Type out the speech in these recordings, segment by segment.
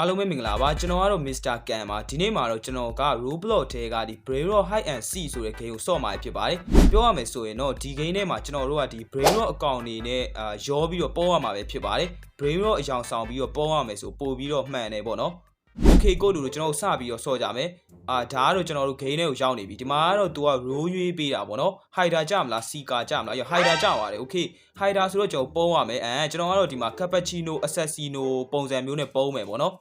အားလုံးပဲမင်္ဂလာပါကျွန်တော်ကတော့ Mr. Can ပါဒီနေ့မှာတော့ကျွန်တော်က Roblox ထဲကဒီ Brain Rot Hide and Seek ဆိုတဲ့ game ကိုဆော့မှာဖြစ်ပါတယ်ပြောရမယ်ဆိုရင်တော့ဒီ game ထဲမှာကျွန်တော်တို့ကဒီ Brain Rot အကောင့်အနေနဲ့အာရောပြီးတော့ပေါ်ရမှာပဲဖြစ်ပါတယ် Brain Rot အယောင်ဆောင်ပြီးတော့ပေါ်ရမယ်ဆိုပို့ပြီးတော့မှန်တယ်ပေါ့နော် Okay ကိုလူတို့ကျွန်တော်တို့စပြီးတော့ဆော့ကြမယ်အာဒါကတော့ကျွန်တော်တို့ game ထဲကိုရောက်နေပြီဒီမှာကတော့ तू က roll ရွေးပေးတာပေါ့နော် hider ကြမလား seeker ကြမလားရော hider ကြပါတယ် okay hider ဆိုတော့ကျွန်တော်ပုံးရမယ်အဲကျွန်တော်ကတော့ဒီမှာ cappuccino assassino ပုံစံမျိုးနဲ့ပုံးမယ်ပေါ့နော်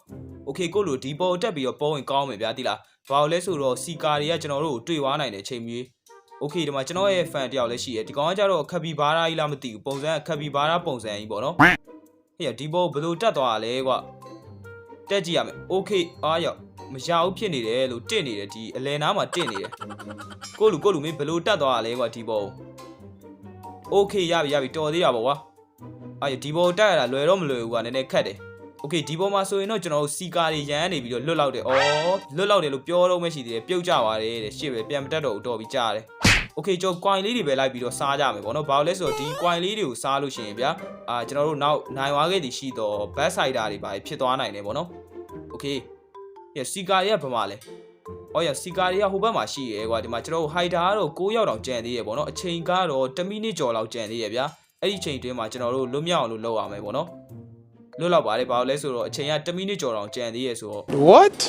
okay ကိုလူဒီပေါ်တက်ပြီးတော့ပုံးရင်ကောင်းမယ်ဗျာတိလားဘာလို့လဲဆိုတော့ seeker တွေကကျွန်တော်တို့ကိုတွေ့သွားနိုင်တယ်ချိန်မြေး okay ဒီမှာကျွန်တော်ရဲ့ fan တယောက်လည်းရှိရယ်ဒီကောင်ကကြတော့ခပ်ပီဘားရာကြီးလားမသိဘူးပုံစံခပ်ပီဘားရာပုံစံကြီးပေါ့နော်ဟေ့ဒီပေါ်ဘယ်လိုတက်သွားတာလဲကွာ တက်ကြည့်ရမယ်။ Okay အားရောက်မရဘူးဖြစ်နေတယ်လို့တစ်နေတယ်ဒီအလဲနားမှာတစ်နေတယ်။ကိုလူကိုလူမင်းဘယ်လို့တက်သွားတာလဲကွာဒီဘော။ Okay ရပြီရပြီတော်သေးတာပေါ့ကွာ။အာဒီဘောတက်ရတာလွယ်တော့မလွယ်ဘူးကွာနည်းနည်းခက်တယ်။ Okay ဒီဘောမှာဆိုရင်တော့ကျွန်တော်တို့စီကာတွေရမ်းနေပြီးတော့လွတ်လောက်တယ်။အော်လွတ်လောက်တယ်လို့ပြောတော့မရှိသေးတယ်ပြုတ်ကြပါတယ်တဲ့ရှေ့ပဲပြန်မတက်တော့ဘူးတော်ပြီကြားတယ်။ Okay ကျွန်တော် coin လေးတွေပဲလိုက်ပြီးတော့စားကြမယ်ပေါ့နော်။ဘာလို့လဲဆိုတော့ဒီ coin လေးတွေကိုစားလို့ရှိရင်ဗျာအာကျွန်တော်တို့နောက်နိုင်သွားခဲ့သည်ရှိတော့ back sider တွေပါဖြစ်သွားနိုင်တယ်ပေါ့နော်။ Okay ရစီကာတွေကဘာမှလဲ။အော်ရစီကာတွေကဟိုဘက်မှာရှိရဲကွာဒီမှာကျွန်တော်တို့ hider ကတော့9ရောက်တောင်ကြံသေးရပေါ့နော်။အချိန်ကတော့10မိနစ်ကျော်လောက်ကြံသေးရဗျာ။အဲ့ဒီချိန်တွင်းမှာကျွန်တော်တို့လွတ်မြောက်အောင်လို့လုပ်ရမယ်ပေါ့နော်။လွတ်လောက်ပါတယ်ဘာလို့လဲဆိုတော့အချိန်က10မိနစ်ကျော်တောင်ကြံသေးရဆိုတော့ What?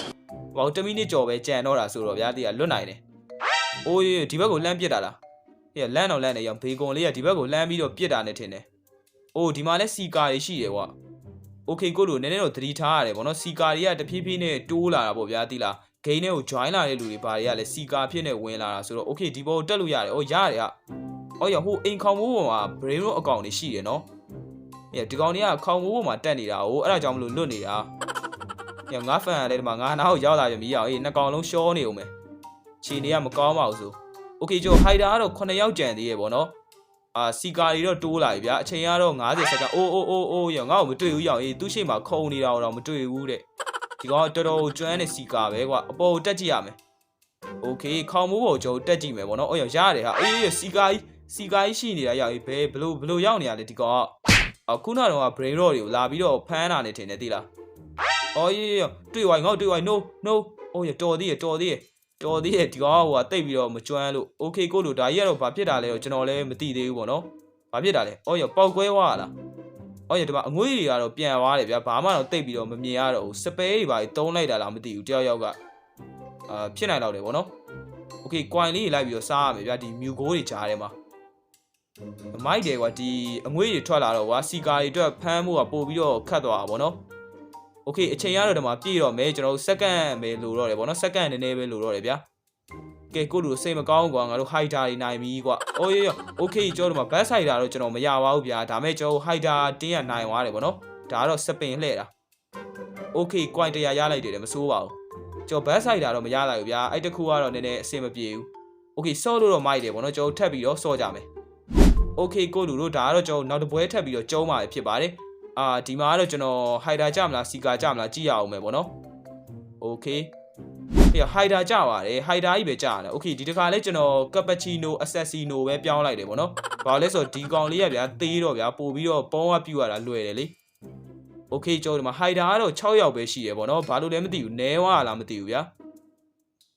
ဘာလို့10မိနစ်ကျော်ပဲကြံတော့တာဆိုတော့ဗျာဒီကလွတ်နိုင်တယ်။အိုးဒီဘက်ကိုလှမ်းပစ်တာလား။ဟဲ့လမ်းတော့လမ်းနေရောင်ဘေကွန်လေးကဒီဘက်ကိုလှမ်းပြီးတော့ပစ်တာနဲ့ထင်တယ်။အိုးဒီမှာလဲစီကာတွေရှိတယ်ကွာ။ โอเคကိုတို့နည်းနည်းတော့သတိထားရတယ်ဗောနော်စီကာတွေကတဖြည်းဖြည်းနဲ့တိုးလာတာပေါ့ဗျာတိလားဂိမ်းထဲကို join လာတဲ့လူတွေဘာတွေကလဲစီကာဖြစ်နေဝင်လာတာဆိုတော့โอเคဒီဘောကိုတက်လို့ရတယ်ဩရတယ်ဟာဩရဟိုအိမ်ခေါင်မိုးပေါ်မှာ brain rot အကောင့်တွေရှိတယ်နော်ညဒီကောင်တွေကခေါင်မိုးပေါ်မှာတက်နေတာဟိုအဲ့ဒါကြောင့်မလို့လွတ်နေတာညငါဖန်ရတယ်ဒီမှာငါနားကိုရောက်လာပြီမရအောင်အေးနှစ်ကောင်လုံးရှောနေအောင်မယ်ခြေနေကမကောင်းပါဘူးဆိုโอเคကျိုဟိုက်တာကတော့9ယောက်ကြံသေးရဲ့ဗောနော် အာစီကာတွေတော့တိုးလာပြီဗျာအချိန်ကတော့90စက္ကန့်အိုးအိုးအိုးအိုးရောငါ့ကိုမတွေ့ဘူးရောင်အေးသူ့ရှိမှခုံနေတာတော့မတွေ့ဘူးတဲ့ဒီကောင်ကတော်တော်ကျွမ်းတဲ့စီကာပဲကွာအပေါ်ကိုတက်ကြည့်ရမယ်โอเคခေါင်မိုးပေါ်ကျုံတက်ကြည့်မယ်ဗောနော်အော်ရောရတယ်ဟာအေးအေးစီကာကြီးစီကာကြီးရှိနေတာရောက်အေးဘယ်ဘလို့ဘလို့ရောက်နေရလဲဒီကောင်ကအခုနောက်တော့ brain rot တွေကိုလာပြီးတော့ဖမ်းတာနေထင်တယ်သိလားအော်အေးအေးတွေ့ဝိုင်းငေါ့တွေ့ဝိုင်း no no အိုးရတော်သေးရတော်သေးရ တော်သေးရဲ့ဒီကောင်ကဟိုကတိတ်ပြီးတော့မကျွမ်းလို့ okay ကိုလို့ဒါကြီးကတော့ဘာဖြစ်တာလဲတော့ကျွန်တော်လည်းမသိသေးဘူးပေါ့နော်ဘာဖြစ်တာလဲအော်ရပောက်ကွဲသွားလားအော်ရဒီမှာအငွေ့တွေကတော့ပြန်သွားတယ်ဗျာဘာမှတော့တိတ်ပြီးတော့မမြင်ရတော့ဘူးစပဲတွေပါတုံးလိုက်တာလားမသိဘူးတယောက်ယောက်ကအာဖြစ်နိုင်တော့တယ်ပေါ့နော် okay coin လေးတွေလိုက်ပြီးတော့စားရမယ်ဗျာဒီမြူကိုးတွေကြားထဲမှာမိုက်တယ်ကွာဒီအငွေ့တွေထွက်လာတော့ကွာစီကာတွေအတွက်ဖမ်းမှုကပို့ပြီးတော့ခတ်သွားတာပေါ့နော် โอเคအချိန်ရတော့ဒီမှာပြည့်တော့မယ်ကျွန်တော်တို့စက္ကန့်ပဲလိုတော့တယ်ဗောနော်စက္ကန့်နည်းနည်းပဲလိုတော့တယ်ဗျာကဲကိုလူစိတ်မကောင်းကွာငါတို့ hider တွေနိုင်ပြီကွာအိုးရโอเคကျွန်တော်တို့မှာ back sider တော့ကျွန်တော်မရပါဘူးဗျာဒါမဲ့ကျွန်တော် hider တင်းရနိုင်သွားတယ်ဗောနော်ဒါကတော့စပင်လှဲ့တာโอเค coin 100ရလိုက်တယ်မစိုးပါဘူးကျွန်တော် back sider တော့မရလိုက်ဘူးဗျာအဲ့တခုကတော့နည်းနည်းအဆင်မပြေဘူးโอเคဆော့လို့တော့မိုက်တယ်ဗောနော်ကျွန်တော်ထပ်ပြီးတော့ဆော့ကြမယ်โอเคကိုလူတို့ဒါကတော့ကျွန်တော်နောက်တစ်ပွဲထပ်ပြီးတော့ကျုံးมาဖြစ်ပါတယ် အာဒီမှာကတော့ကျွန်တော် hider ကြမလား seeker ကြမလားကြည့်ရအောင်မယ်ပေါ့နော် okay ပြီးတော့ hider ကြပါတယ် hider ကြီးပဲကြရတယ် okay ဒီတစ်ခါလဲကျွန်တော် cappuccino assassino ပဲပြောင်းလိုက်တယ်ပေါ့နော်ဘာလို့လဲဆိုတော့ဒီကောင်လေးကဗျာသေးတော့ဗျာပို့ပြီးတော့ပုံးကပြူရတာလွယ်တယ်လေ okay ကျောင်းဒီမှာ hider ကတော့6ယောက်ပဲရှိရယ်ပေါ့နော်ဘာလို့လဲမသိဘူးနဲဝါလားမသိဘူးဗျာ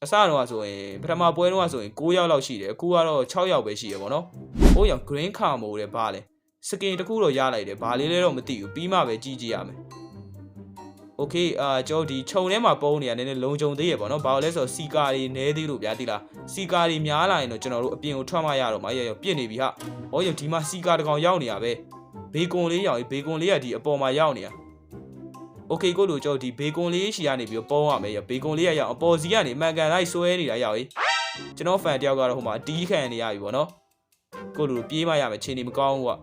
အစတော့ဆိုရင်ပထမပွဲတော့ဆိုရင်9ယောက်လောက်ရှိတယ်အခုကတော့6ယောက်ပဲရှိရယ်ပေါ့နော်ဟိုးရောင် green card မို့တယ်ဗာလဲ စကင်တစ်ခုတော့ရလိုက်တယ်ဘာလေးလဲတော့မသိဘူးပြီးမှပဲကြည့်ကြည့်ရမယ်โอเคအာကျွန်တော်ဒီခြုံထဲမှာပုံးနေရနည်းနည်းလုံခြုံသေးရပေါ့နော်ဘာလို့လဲဆိုတော့စီကာတွေနဲသေးလို့ဗျာတိလားစီကာတွေများလာရင်တော့ကျွန်တော်တို့အပြင်ကိုထွက်မှရတော့မှရရပြစ်နေပြီဟာဟောရဒီမှာစီကာတကောင်ရောက်နေရပဲဘေကွန်လေးရောက်ဘေကွန်လေးကဒီအပေါ်မှာရောက်နေရโอเคကိုတို့ကျွန်တော်ဒီဘေကွန်လေးရှီကနေပြီးတော့ပုံးရမယ်ရဘေကွန်လေးကရောက်အပေါ်စီကနေမှန်ကန်လိုက်ဆွဲနေတာရောက်ကြီးကျွန်တော်ဖန်တယောက်ကတော့ဟိုမှာအတီးခံနေရပြီပေါ့နော်ကိုတို့ပြေးမှရမယ်ချိန်နေမကောင်းဘူးကွာ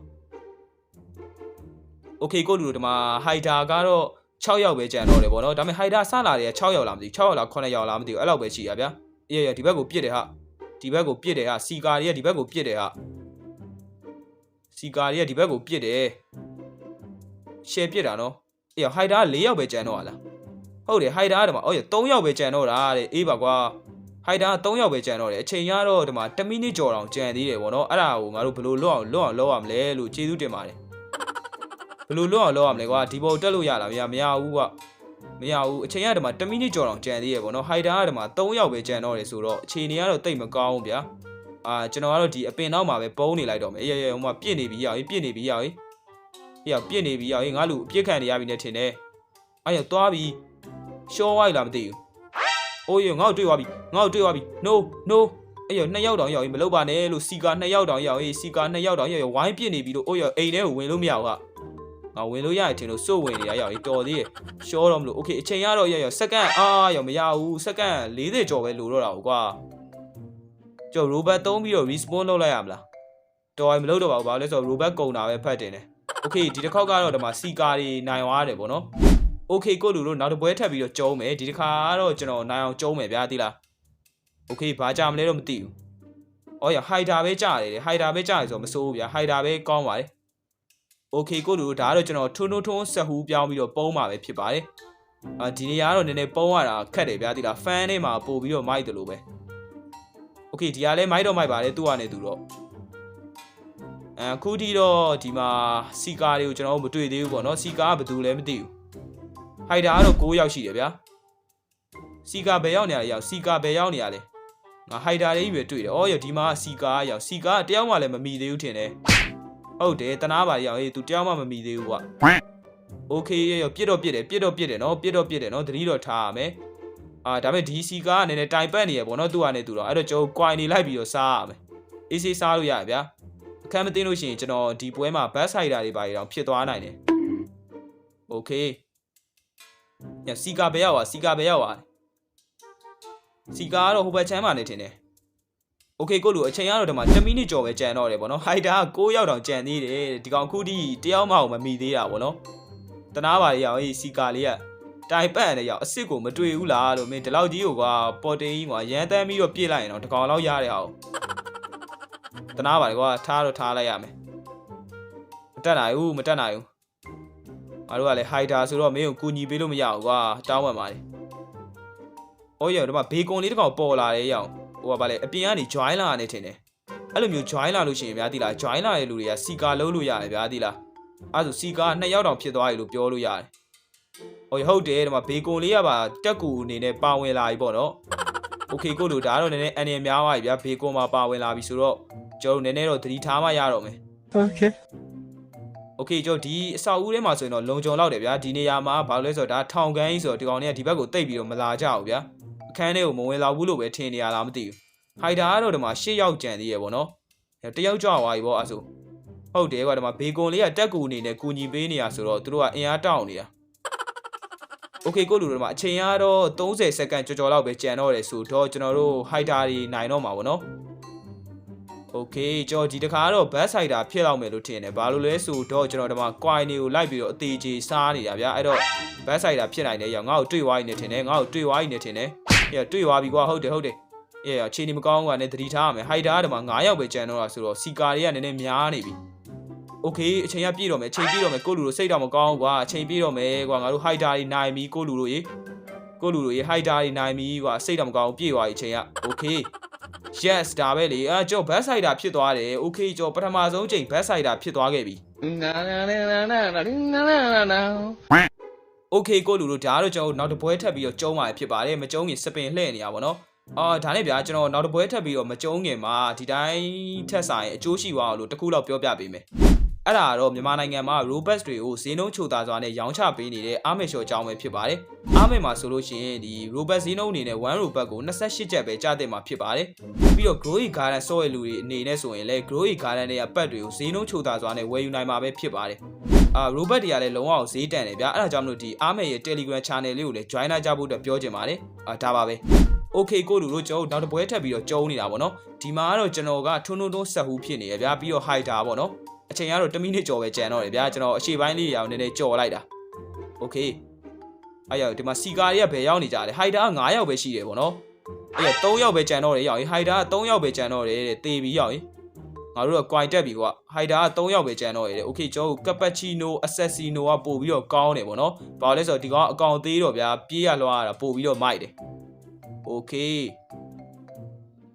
โอเคကိုလူတို့ဒီမှာဟိုက်ဒါကတော့6ယောက်ပဲကြံတော့တယ်ဗောနော်ဒါပေမဲ့ဟိုက်ဒါစလာတယ်က6ယောက်လားမသိဘူး6ယောက်လား9ယောက်လားမသိဘူးအဲ့လောက်ပဲရှိရဗျာအေးရဒီဘက်ကိုပြစ်တယ်ဟာဒီဘက်ကိုပြစ်တယ်ဟာစီကာတွေကဒီဘက်ကိုပြစ်တယ်ဟာစီကာတွေကဒီဘက်ကိုပြစ်တယ်ရှယ်ပြစ်တာနော်အေးဟိုက်ဒါက4ယောက်ပဲကြံတော့ဟာလားဟုတ်တယ်ဟိုက်ဒါကဒီမှာအော်ရ3ယောက်ပဲကြံတော့တာတဲ့အေးပါကွာဟိုက်ဒါက3ယောက်ပဲကြံတော့တယ်အချိန်ရတော့ဒီမှာ10မိနစ်ကျော်တောင်ကြံသေးတယ်ဗောနော်အဲ့ဒါကိုငါတို့ဘယ်လိုလွတ်အောင်လွတ်အောင်လုပ်ရမလဲလို့ကျေးဇူးတင်ပါတယ် ဘယ်လိုလုပ်အောင်လုပ်ရမလဲကွာဒီဘောတက်လို့ရလားမရမရဘူးကွာမရဘူးအချိန်ကဒီမှာ10မိနစ်ကျော်တောင်ကြံသေးရပေါ့နော်ဟိုက်တာကဒီမှာ3ယောက်ပဲကြံတော့တယ်ဆိုတော့အခြေအနေကတော့တိတ်မကောင်းဘူးဗျာအာကျွန်တော်ကတော့ဒီအပင်နောက်မှာပဲပုံးနေလိုက်တော့မယ်အေးအေးဟိုမှာပြစ်နေပြီရောက်ရေးပြစ်နေပြီရောက်ရေးအေးရောက်ပြစ်နေပြီရောက်ရေးငါလူအပြစ်ခံနေရပြီနဲ့ထင်တယ်အဲ့ရသွားပြီရှော့ဝိုက်လာမသိဘူးအိုးရငါ့ကိုတွေ့သွားပြီငါ့ကိုတွေ့သွားပြီ no no အဲ့ရနှစ်ယောက်တောင်ရောက်ရေးမလုပ်ပါနဲ့လို့စီကာနှစ်ယောက်တောင်ရောက်ရေးစီကာနှစ်ယောက်တောင်ရောက်ရေးဝိုင်းပြစ်နေပြီလို့အိုးရအိမ်ထဲကိုဝင်လို့မရဘူးက ငါဝင်လို့ရရင်ထင်လို့စိုးဝင်နေတာရောက်ရေးတော်သေးရဲ့ ရှောတော့မလို့โอเคအချိန်ရတော့ရရစက္ကန့်အာရောမရဘူးစက္ကန့်40ကျော်ပဲလိုတော့တာဟုတ်ကွာကျော် robot သုံးပြီးတော့ respawn လုပ်လိုက်ရမလားတော်ရင်မလုပ်တော့ပါဘူးဘာလို့လဲဆိုတော့ robot ကုန်တာပဲဖတ်တင်တယ်โอเคဒီတစ်ခေါက်ကတော့ဒီမှာစီကာတွေနိုင်သွားတယ်ပေါ့နော်โอเคကိုလူတို့နောက်တစ်ပွဲထပ်ပြီးတော့ကျုံးမယ်ဒီတစ်ခါကတော့ကျွန်တော်နိုင်အောင်ကျုံးမယ်ဗျာသိလားโอเคဘာကြမလဲတော့မသိဘူးအော်ရဟိုက်တာပဲကြားတယ်ဟိုက်တာပဲကြားတယ်ဆိုတော့မစိုးဘူးဗျာဟိုက်တာပဲကောင်းပါတယ် โอเคကိုလူတို့ဒါကတော့ကျွန်တော်ထွန်းထွန်းထွန်းဆက်ဟူးပြောင်းပြီးတော့ပုံးมาပဲဖြစ်ပါတယ်အာဒီနေရာကတော့နည်းနည်းပုံးရတာခက်တယ်ဗျာဒီလားဖန်ထဲမှာပို့ပြီးတော့မိုက်တယ်လို့ပဲโอเคဒီကလည်းမိုက်တော့မိုက်ပါတယ်သူ့ကနေသူတော့အခုထိတော့ဒီမှာစီကာတွေကိုကျွန်တော်မတွေ့သေးဘူးပေါ့နော်စီကာကဘယ်သူလဲမသိဘူးဟိုက်တာကတော့9ယောက်ရှိတယ်ဗျာစီကာဘယ်ရောက်နေရလဲရောက်စီကာဘယ်ရောက်နေရလဲငါဟိုက်တာလေးပဲတွေ့တယ်အော်ရဒီမှာစီကာကရောက်စီကာကတယောက်မှလည်းမမီသေးဘူးထင်တယ် ဟုတ်တယ်တနာပါရအောင်ဟေး तू တယောက်မှမမီသေးဘူးကွာโอเคရရပြစ်တော့ပြစ်တယ်ပြစ်တော့ပြစ်တယ်နော်ပြစ်တော့ပြစ်တယ်နော်သတိတော့ထားရမယ်အာဒါပေမဲ့ DC ကားကလည်းတိုင်ပတ်နေရပေါ့နော်သူကနေသူတော့အဲ့တော့ကျွန်တော်ကွိုင်နေလိုက်ပြီးတော့စားရမယ်အေးစေးစားလို့ရရဗျာအခန်းမသိလို့ရှိရင်ကျွန်တော်ဒီပွဲမှာဘတ်ဆိုင်တာတွေပါရအောင်ဖြစ်သွားနိုင်တယ်โอเคညစီကာဘယ်ရောက်อ่ะစီကာဘယ်ရောက်อ่ะစီကာကတော့ဟိုဘက်ချမ်းမှာနေထင်တယ် โอเคကိုလူအချိန်ကတော့ဒီမှာ10မိနစ်ကျော်ပဲကြံတော့တယ်ဗောနော်ဟိုက်တာက6ရောက်တောင်ကြံသေးတယ်ဒီကောင်ခုထိတယောက်မှမမီသေးတာဗောနော်တနာပါလေရောက်အေးစီကာလေးကတိုင်ပတ်နေရောက်အစ်စ်ကိုမတွေ့ဘူးလားလို့မင်းဒီလောက်ကြီးကိုကွာပေါ်တေးကြီးကွာရန်တမ်းပြီးတော့ပြစ်လိုက်ရင်တော့ဒီကောင်လောက်ရတဲ့ဟာကိုတနာပါလေကွာထားတော့ထားလိုက်ရမယ်မတက်နိုင်ဘူးမတက်နိုင်ဘူးငါတို့ကလည်းဟိုက်တာဆိုတော့မင်းကိုကူညီပေးလို့မရဘူးကွာတောင်းပန်ပါလေ။အော်ရဒီမှာဘေကွန်လေးတစ်ကောင်ပေါ်လာတယ်ရောက် ဟိုကဗာလေအပြင်ကနေ join လာနေထင်တယ်အဲ့လိုမျိုး join လာလို့ရှိရင်ဗျာတိလား join လာတဲ့လူတွေကစီကာလုံးလို့ရတယ်ဗျာတိလားအဲ့ဒါဆိုစီကာနှစ်ယောက်တောင်ဖြစ်သွားပြီလို့ပြောလို့ရတယ်ဟိုဟုတ်တယ်ဒီမှာဘေကွန်လေးကပါတက်ကူအနေနဲ့ပါဝင်လာပြီပေါ့နော်โอเคကိုတို့ဒါကတော့နည်းနည်းအန်ရများသွားပြီဗျာဘေကွန်မှာပါဝင်လာပြီဆိုတော့ကျွန်တော်တို့နည်းနည်းတော့သတိထားမှရတော့မယ် Okay. โอเคကျွန်တော်ဒီအဆောက်အဦထဲမှာဆိုရင်တော့လုံခြုံလောက်တယ်ဗျာဒီနေရာမှာဘာလို့လဲဆိုတော့ဒါထောင်ကန်းကြီးဆိုတော့ဒီကောင်တွေကဒီဘက်ကိုတိတ်ပြီးတော့မလာကြဘူးဗျာ အခန်းထဲကိုမဝင်လာဘူးလို့ပဲထင်နေရလားမသိဘူးဟိုက်တာကတော့ဒီမှာ၈ယောက်ကြံသေးရပေါ့နော်အဲတယောက်ကြွသွားပြီပေါ့အဲ့ဆိုဟုတ်တယ်ကွာဒီမှာဘေကွန်လေးကတက်ကူအနေနဲ့ကူညီပေးနေရဆိုတော့သူတို့ကအင်အားတောင်းနေတာโอเคကိုလူတို့ဒီမှာအချိန်ကတော့30စက္ကန့်ကြော်ကြော်လောက်ပဲကြံတော့တယ်ဆိုတော့ကျွန်တော်တို့ဟိုက်တာတွေနိုင်တော့မှာပေါ့နော် โอเคကျွန်တော်ဒီတစ်ခါကတော့ဘတ်ဆိုင်တာဖြစ်လောက်မယ်လို့ထင်တယ်ဘာလို့လဲဆိုတော့ကျွန်တော်ဒီမှာ coin တွေကိုလိုက်ပြီးတော့အသေးကြီးစားနေတာဗျာအဲ့တော့ဘတ်ဆိုင်တာဖြစ်နိုင်တယ်ရောငါ့ကိုတွေ့သွားပြီနေထင်တယ်ငါ့ကိုတွေ့သွားပြီနေထင်တယ် အေးတွေ့သွားပြီကွာဟုတ်တယ်ဟုတ်တယ်အေးအခြေအနေမကောင်းကွာနဲ့တတိထားရမယ်ဟိုက်တာကဒီမှာ9ယောက်ပဲကြံတော့တာဆိုတော့စီကာတွေကနည်းနည်းများနေပြီโอเคအချိန်ကပြည့်တော့မယ်အချိန်ပြည့်တော့မယ်ကိုလူတို့စိတ်တော့မကောင်းဘူးကွာအချိန်ပြည့်တော့မယ်ကွာငါတို့ဟိုက်တာတွေနိုင်ပြီကိုလူတို့ရေကိုလူတို့ရေဟိုက်တာတွေနိုင်ပြီကွာစိတ်တော့မကောင်းဘူးပြည့်သွားပြီအချိန်ကโอเค yes ဒါပဲလေအာကျော်ဘတ်ဆိုင်တာဖြစ်သွားတယ်โอเคကျော်ပထမဆုံးချိန်ဘတ်ဆိုင်တာဖြစ်သွားခဲ့ပြီနာနာနာနာနာနာနာ okay ကိုလူတို့ဒါကတော့ကျွန်တော်နောက်တစ်ပွဲထပ်ပြီးတော့ကျုံးมาဖြစ်ပါတယ်မကျုံးခင်စပင်လှည့်နေရပါတော့အာဒါနဲ့ဗျာကျွန်တော်နောက်တစ်ပွဲထပ်ပြီးတော့မကျုံးခင်မှာဒီတိုင်းထက်ဆိုင်အကျိုးရှိသွားအောင်လို့တစ်ခုလောက်ပြောပြပေးမယ် အဲ့ဒါကတော့မြန်မာနိုင်ငံမှာ Robux တွေကိုဈေးနှုန်းချိုသာစွာနဲ့ရောင်းချပေးနေတဲ့အာမေရှော်အကြောင်းပဲဖြစ်ပါတယ်။အာမေမှာဆိုလို့ရှိရင်ဒီ Robux ဈေးနှုန်းအနေနဲ့1 Robux ကို28ကျပ်ပဲကျတဲ့မှာဖြစ်ပါတယ်။ပြီးတော့ Growy Garden ဆော့ရဲ့လူတွေအနေနဲ့ဆိုရင်လည်း Growy Garden တွေကပတ်တွေကိုဈေးနှုန်းချိုသာစွာနဲ့ဝယ်ယူနိုင်မှာပဲဖြစ်ပါတယ်။အာ Robux တွေကလည်းလုံးဝဈေးတန်တယ်ဗျာ။အဲ့ဒါကြောင့်မလို့ဒီအာမေရဲ့ Telegram Channel လေးကိုလည်း join လာကြဖို့အတွက်ပြောချင်ပါတယ်။အာဒါပါပဲ။ okay ကိုလူတို့ကျွန်တော်တို့နောက်တစ်ပွဲထပ်ပြီးတော့ကျုံနေတာပေါ့နော်ဒီမှာကတော့ကျွန်တော်ကထွန်းထွန်းထွန်းဆက်ဟူးဖြစ်နေရဗျာပြီးတော့ hider ပေါ့နော် အချိန်ကတော့1မိနစ်ကျော်ပဲကြံတော့တယ်ဗျာကျွန်တော်အရှိပိုင်းလေးရောင်နည်းနည်းကြော်လိုက်တာ okay အဲ့ရောက်ဒီမှာစီကာတွေကဘယ်ရောက်နေကြလဲ hider က9ယောက်ပဲရှိတယ်ပေါ့နော်အဲ့ရ3ယောက်ပဲကြံတော့တယ်ရောက်ရင် hider က3ယောက်ပဲကြံတော့တယ်တဲ့တေးပြီးရောက်ရင်ငါတို့က quite တက်ပြီကွာ hider က3ယောက်ပဲကြံတော့တယ် okay ကျွန်တော် cappuccino assassino ကပို့ပြီးတော့ကောင်းတယ်ပေါ့နော်ဘာလို့လဲဆိုတော့ဒီကောင်အကောင်သေးတော့ဗျာပြေးရလွှားရတာပို့ပြီးတော့မိုက်တယ် okay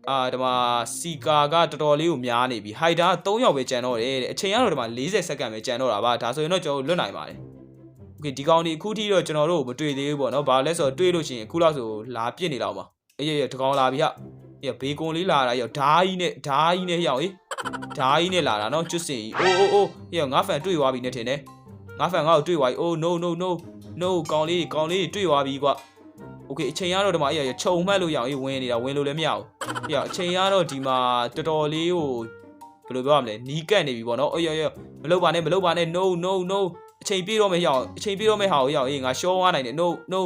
အာဒီမှာစီကာကတော်တော်လေးကိုများနေပြီဟိုက်တာက3ယောက်ပဲကြံတော့တယ်တဲ့အချိန်ကတော့ဒီမှာ40စက္ကန့်ပဲကြံတော့တာပါဒါဆိုရင်တော့ကျွန်တော်လွတ်နိုင်ပါတယ် okay ဒီကောင်ဒီအခုထိတော့ကျွန်တော်တို့မတွေ့သေးဘူးပေါ့နော်ဘာလဲဆိုတော့တွေ့လို့ရှိရင်အခုလောက်ဆိုလာပြစ်နေတော့မှာအေးရရတကောင်လာပြီဟာအေးဘေကွန်လေးလာတာရောဓာကြီးနဲ့ဓာကြီးနဲ့ရောက်ဟေးဓာကြီးနဲ့လာတာနော်ကျွတ်စင်ကြီးအိုးအိုးအိုးအေးငါဖန်တွေ့သွားပြီနဲ့ထင်တယ်ငါဖန်ငါ့ကိုတွေ့သွားပြီ oh no no no no ကောင်လေးကောင်လေးတွေ့သွားပြီကွာ okay အချိန်ကတော့ဒီမှာအေးရခြုံမှတ်လို့ရအောင်အေးဝင်နေတာဝင်လို့လည်းမရဘူးအေးအချိန်ကတော့ဒီမှာတော်တော်လေးဟိုဘယ်လိုပြောရမလဲနီးကပ်နေပြီပေါ့နော်အေးရရမလုပ်ပါနဲ့မလုပ်ပါနဲ့ no no no အချိန်ပြည့်တော့မယ်ရအောင်အချိန်ပြည့်တော့မယ်ဟာကိုရအောင်အေးငါရှောသွားနိုင်တယ် no no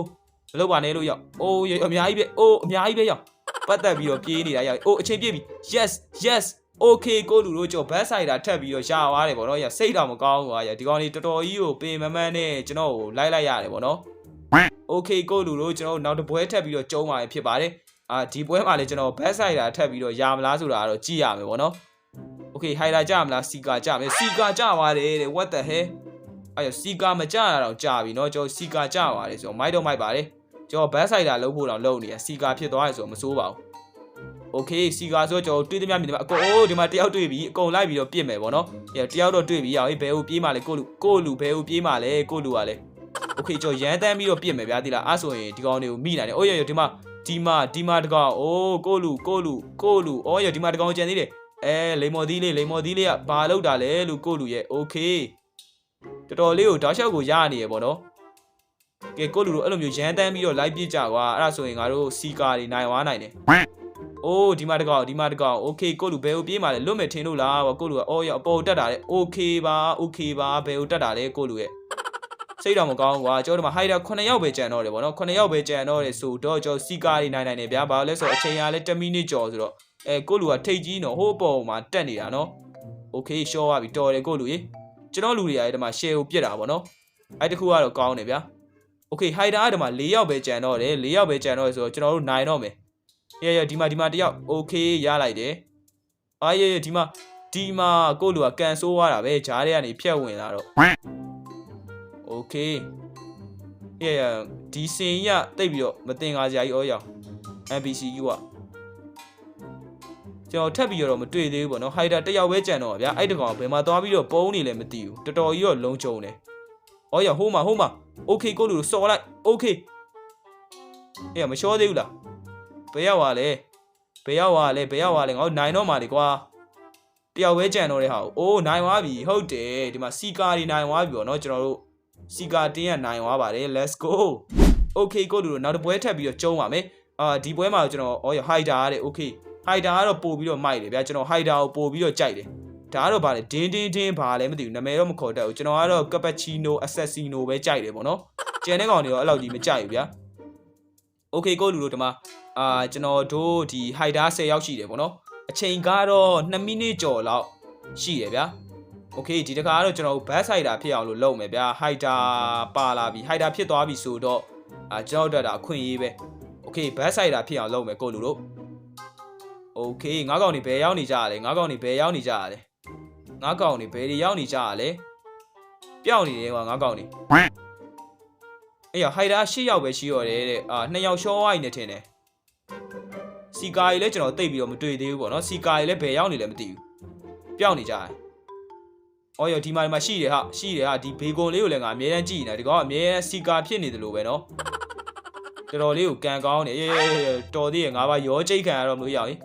မလုပ်ပါနဲ့လို့ရအောင်အိုးအများကြီးပဲအိုးအများကြီးပဲရအောင်ပတ်သက်ပြီးတော့ပြေးနေတာရအောင်အိုးအချိန်ပြည့်ပြီ yes yes okay ကိုလူတို့ကြောဘတ်ဆိုင်တာထပ်ပြီးတော့ရှာသွားတယ်ပေါ့နော်ရစိတ်တော့မကောင်းဘူးဟာရဒီကောင်လေးတော်တော်ကြီးကိုပင်မမန်းနဲ့ကျွန်တော်ကိုလိုက်လိုက်ရတယ်ပေါ့နော် okay ကိုလူတို့ကျွန်တော်နောက်တစ်ပွဲထပ်ပြီးတော့ကျုံးပါဖြစ်ပါတယ်အာဒီပွဲမှာလည်းကျွန်တော်ဘတ်ဆိုင်တာထပ်ပြီးတော့ယာမလားဆိုတာကတော့ကြည့်ရမယ်ပေါ့နော် okay ဟိုင်လာကြမလားစီကာကြမယ်စီကာကြပါတယ်တဲ့ what the hell အဲ့ရစီကာမကြတာတော့ကြာပြီเนาะကျွန်တော်စီကာကြပါတယ်ဆိုတော့မိုက်တော့မိုက်ပါတယ်ကျွန်တော်ဘတ်ဆိုင်တာလုံးဖို့တော့လုံးနေရစီကာဖြစ်သွားရဆိုတော့မစိုးပါဘူးโอเคစီကာဆိုတော့ကျွန်တော်တွေးသမျှမြင်သမျှအကုန်အိုးဒီမှာတယောက်တွေ့ပြီအကုန်လိုက်ပြီးတော့ပြစ်မယ်ပေါ့နော်ရတယောက်တော့တွေ့ပြီအောင်ဟေးဘယ်ဟိုပြေးမှလဲကိုလူကိုလူဘယ်ဟိုပြေးမှလဲကိုလူကလည်း โอเคကျွန်တော်ရမ်းတမ်းပြီးတော့ပြစ်မယ်ဗျာဒီလားအဲ့ဆိုရင်ဒီကောင်တွေကိုမိနိုင်တယ်အိုးရရဒီမှာဒီမှာဒီမှာတကောင်အိုးကိုလူကိုလူကိုလူအော်ရဒီမှာတကောင်ကျန်သေးတယ်အဲလိမ္မော်သီးလေးလိမ္မော်သီးလေးကဘာလောက်တာလဲလူကိုလူရဲ့โอเค တော်တော်လေးကိုတောက်လျှောက်ကိုရနေရပေါ့နော်ကဲကိုလူတို့အဲ့လိုမျိုးရမ်းတမ်းပြီးတော့လိုက်ပြစ်ကြကွာအဲ့ဒါဆိုရင်ငါတို့စီကာတွေနိုင်သွားနိုင်တယ်အိုးဒီမှာတကောင်ဒီမှာတကောင်โอเคကိုလူဘယ်ကိုပြေးมาလဲလွတ်မဲ့ထင်လို့လားကိုလူကအော်ရအပေါ်တက်တာလေโอเคပါโอเคပါဘယ်ကိုတက်တာလဲကိုလူရဲ့ စိတ်တော့မကောင်းကွာကျွန်တော်တို့မှာဟိုက်တာ9ယောက်ပဲကြံတော့တယ်ပေါ့နော်9ယောက်ပဲကြံတော့တယ်ဆိုတော့ကျွန်တော်စီကာတွေနိုင်နိုင်တယ်ဗျာဘာလို့လဲဆိုတော့အချိန်ကလည်း10မိနစ်ကျော်ဆိုတော့အဲကိုလူကထိတ်ကြီးနော်ဟိုးပေါ်မှာတက်နေတာနော်โอเคရှော့သွားပြီတော်တယ်ကိုလူရေ ကျွန်တော်လူတွေကအဲ့ဒီမှာ share ကိုပြစ်တာပေါ့နော်အဲ့တခုကတော့ကောင်းတယ်ဗျာ okay hider ကဒီမှာ၄ယောက်ပဲကြံတော့တယ်၄ယောက်ပဲကြံတော့တယ်ဆိုတော့ကျွန်တော်တို့နိုင်တော့မယ်ရရဒီမှာဒီမှာတယောက် okay ရလိုက်တယ်အာရရဒီမှာဒီမှာကိုလူကကန်ဆိုးသွားတာပဲဂျားတွေကနေဖြတ်ဝင်လာတော့ okay ရရဒီစင်ရတိတ်ပြီးတော့မတင်ကားစရာကြီးဩရောင် NPC ကြီးကကျွန်တော်ထပ်ပြီးတော့မတွေ့သေးဘူးပေါ့နော်ဟိုက်တာတစ်ယောက်ပဲကြံတော့ပါဗျာအဲ့တကောင်ဘယ်မှာသွားပြီးတော့ပုံးနေလဲမသိဘူးတော်တော်ကြီးတော့လုံးကျုံတယ်။အော်ရဟိုးမှာဟိုးမှာ okay ကိုလူတို့စော်လိုက် okay အေးမလျှောသေးဘူးလားဘယ်ရောက်သွားလဲဘယ်ရောက်သွားလဲဘယ်ရောက်သွားလဲငါတို့နိုင်တော့မှာလေကွာတယောက်ပဲကြံတော့တဲ့ဟာကိုအိုးနိုင်သွားပြီဟုတ်တယ်ဒီမှာစီကာတွေနိုင်သွားပြီပေါ့နော်ကျွန်တော်တို့ စီကာတင်းရနိုင်သွားပါတယ် let's go okay ကိုလူတို့နောက်တစ်ပွဲထပ်ပြီးတော့ကျုံးပါမယ်အာဒီပွဲမှာကျွန်တော်အော်ရဟိုက်တာတဲ့ okay ဟိုက်တာကတော့ပို့ပြီးတော့မိုက်တယ်ဗျာကျွန်တော်ဟိုက်တာကိုပို့ပြီးတော့ကြိုက်တယ်ဒါကတော့ဗါလေဒင်းဒင်းဒင်းဗါလည်းမသိဘူးနာမည်တော့မခေါ်တတ်ဘူးကျွန်တော်ကတော့ကပချီနိုအဆက်ဆီနိုပဲကြိုက်တယ်ပေါ့နော်ကျန်တဲ့ကောင်တွေတော့အဲ့လောက်ကြီးမကြိုက်ဘူးဗျာ okay ကိုလူတို့ဒီမှာအာကျွန်တော်တို့ဒီဟိုက်တာ10ရောက်ရှိတယ်ပေါ့နော်အချိန်ကတော့2မိနစ်ကျော်လောက်ရှိတယ်ဗျာ โอเคဒီတခါကတော့ကျွန်တော်ဘတ်ဆိုင်တာဖြစ်အောင်လို့လုပ်မယ်ဗျာဟိုက်တာပါလာပြီဟိုက်တာဖြစ်သွားပြီဆိုတော့အာကျွန်တော်တို့တာအခွင့်အရေးပဲโอเคဘတ်ဆိုင်တာဖြစ်အောင်လုပ်မယ်ကိုလူတို့ โอเคငါးကောင်နေဘယ်ရောက်နေကြရလဲငါးကောင်နေဘယ်ရောက်နေကြရလဲငါးကောင်နေဘယ်တွေရောက်နေကြရလဲပျောက်နေတယ်ကွာငါးကောင်နေအေးရဟိုက်တာ၈ယောက်ပဲရှိရော်တယ်တဲ့အာနှစ်ယောက်ရှော့ဝိုင်းနေထင်တယ်စီကာကြီးလည်းကျွန်တော်တိတ်ပြီးတော့မတွေ့သေးဘူးပေါ့နော်စီကာကြီးလည်းဘယ်ရောက်နေလဲမသိဘူးပျောက်နေကြတယ် အော်ရဒီမှာဒီမှာရှိတယ်ဟာရှိတယ်ဟာဒီဘေကွန်လေးကိုလည်းငါအမြဲတမ်းကြည့်နေတာဒီကောင်ကအမြဲတမ်းစီကာဖြစ်နေတယ်လို့ပဲနော်တော်တော်လေးကိုကန်ကောင်းနေအေးတော်သေးရငါးပါးရောကြိတ်ခံရတော့မလို့ရအောင်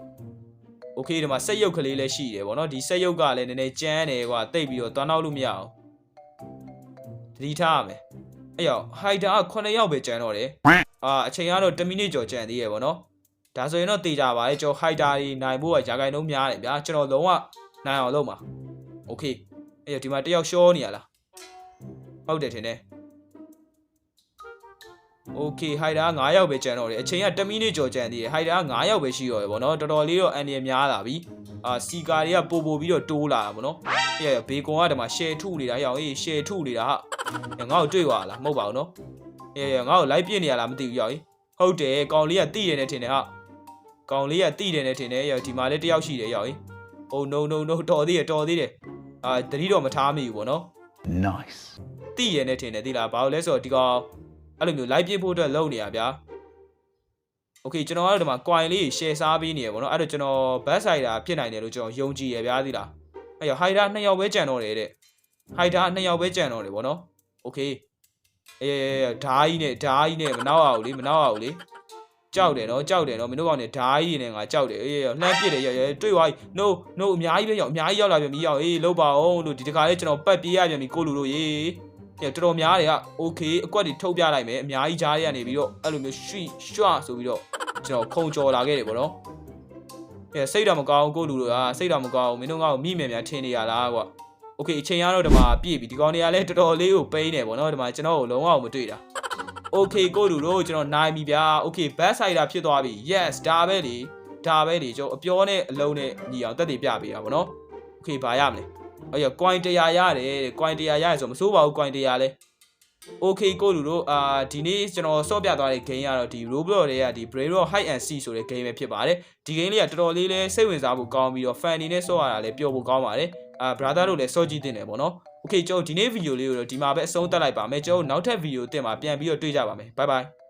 โอเคဒီမှာစက်ရုပ်ကလေးလည်းရှိတယ်ဗောနော်ဒီစက်ရုပ်ကလည်းနည်းနည်းကျန်းတယ်ကွာတိတ်ပြီးတော့သွားနောက်လို့မရအောင်တတိထားရမယ်အဲ့ရောက်ဟိုက်တာက9ယောက်ပဲကျန်တော့တယ်အာအချိန်ကတော့10မိနစ်ကျော်ကျန်သေးရယ်ဗောနော်ဒါဆိုရင်တော့တေချာပါလေကျွန်တော်ဟိုက်တာကြီးနိုင်ဖို့ကရာခိုင်နှုန်းများတယ်ဗျာကျွန်တော်လုံးဝနိုင်အောင်လုပ်မှာโอเค အဲ့ရောက်ဒီမှာတယောက်ရှောနေရလားဟုတ်တယ်ထင်တယ်โอเคဟိုက်တာ9ယောက်ပဲကျန်တော့တယ်အချိန်က10မိနစ်ကျော်ကျန်သေးတယ်ဟိုက်တာ9ယောက်ပဲရှိတော့တယ်ဗောနော်တော်တော်လေးတော့အန်ဒီများလာပြီအာစီကာတွေကပို့ပို့ပြီးတော့တိုးလာတာဗောနော်အဲ့ရဘေကွန်ကဒီမှာ share ထုနေတာဟေ့အောင်အေး share ထုနေတာဟာငါ့ကိုတွေ့သွားလားမဟုတ်ပါဘူးနော်အဲ့ရငါ့ကို live ပြစ်နေရလားမသိဘူးရောက်ဟုတ်တယ်ကောင်လေးကတိတယ်နဲ့ထင်တယ်ဟာကောင်လေးကတိတယ်နဲ့ထင်တယ်ရောက်ဒီမှာလည်းတယောက်ရှိတယ်ရောက် Oh no no no တော်သေးတယ်တော်သေးတယ် အာတတိတော့မထားမိဘူးဗောနော် Nice. တိရနဲ့ထင်တယ်သိလားဘာလို့လဲဆိုတော့ဒီကောင်အဲ့လိုမျိုး live ပြဖို့အတွက်လုပ်နေရဗျာ Okay ကျွန်တော်ကတော့ဒီမှာ coin လေး share စားပေးနေရပေါ့နော်အဲ့တော့ကျွန်တော် back side တာဖြစ်နိုင်တယ်လို့ကျွန်တော်ယုံကြည်ရဗျာသိလားအဲ့ရ hider နှစ်ယောက်ပဲကြံတော့တယ်တဲ့ hider နှစ်ယောက်ပဲကြံတော့တယ်ပေါ့နော် Okay အေးဓာကြီးနဲ့ဓာကြီးနဲ့မနောက်အောင်လေမနောက်အောင်လေ ကြောက်တယ်နော်ကြောက်တယ်နော်မင်းတို့ကောင်နေဓာကြီးနဲ့ငါကြောက်တယ်အေးလှမ်းပစ်တယ်ရရတွေ့သွားပြီ no no အများကြီးပဲရောက်အများကြီးရောက်လာပြန်ပြီရောက်အေးလောက်ပါအောင်လို့ဒီတခါလေးကျွန်တော်ပတ်ပြေးရပြန်ပြီကိုလူတို့ရေဟဲ့တော်တော်များတွေက okay အကွက်တွေထုတ်ပြလိုက်မယ်အများကြီးကြားရနေပြီးတော့အဲ့လိုမျိုးရွှိရွှဆိုပြီးတော့ကျွန်တော်ခုံကြော်လာခဲ့တယ်ဗောနော်ဟဲ့စိတ်တော့မကောင်းဘူးကိုလူတို့ကစိတ်တော့မကောင်းဘူးမင်းတို့ကောင်မိမယ်များထင်နေရလားကွာ okay အချိန်ရတော့ဒီမှာပြည့်ပြီဒီကောင်တွေကလည်းတော်တော်လေးကိုပိန်းနေဗောနော်ဒီမှာကျွန်တော်ကိုလုံးဝမတွေ့တာ okay ကိုလူတို့ကျွန်တော်နိုင်ပြီဗျာ okay back side ဖြစ်သွားပြီ yes ဒါပဲလေဒါပဲလေကျွန်တော်အပြောနဲ့အလုံးနဲ့ညီအောင်တက်တည်ပြပေးတာဗောနော် okay ဘာရမလဲအဲ့ရ coin 100ရတယ်တဲ့ coin 100ရတယ်ဆိုမစိုးပါဘူး coin 100လဲ okay ကိုလူတို့အာဒီနေ့ကျွန်တော်ဆော့ပြသွားတဲ့ game ကတော့ဒီ Roblox တွေကဒီ Brain Rock Hide and Seek ဆိုတဲ့ game ပဲဖြစ်ပါတယ်ဒီ game လေးကတော်တော်လေးလဲစိတ်ဝင်စားဖို့ကောင်းပြီးတော့ fan အနေနဲ့ဆော့ရတာလည်းပျော်ဖို့ကောင်းပါတယ် အာ brother တို့လည်းဆော့ကြည့်တင်တယ်ပေါ့နော် okay ကျွန်တော်ဒီနေ့ video လေးကိုတော့ဒီမှာပဲအဆုံးသတ်လိုက်ပါမယ်ကျွန်တော်နောက်ထပ် video တင်မှာပြန်ပြီးတော့တွေ့ကြပါမယ် bye bye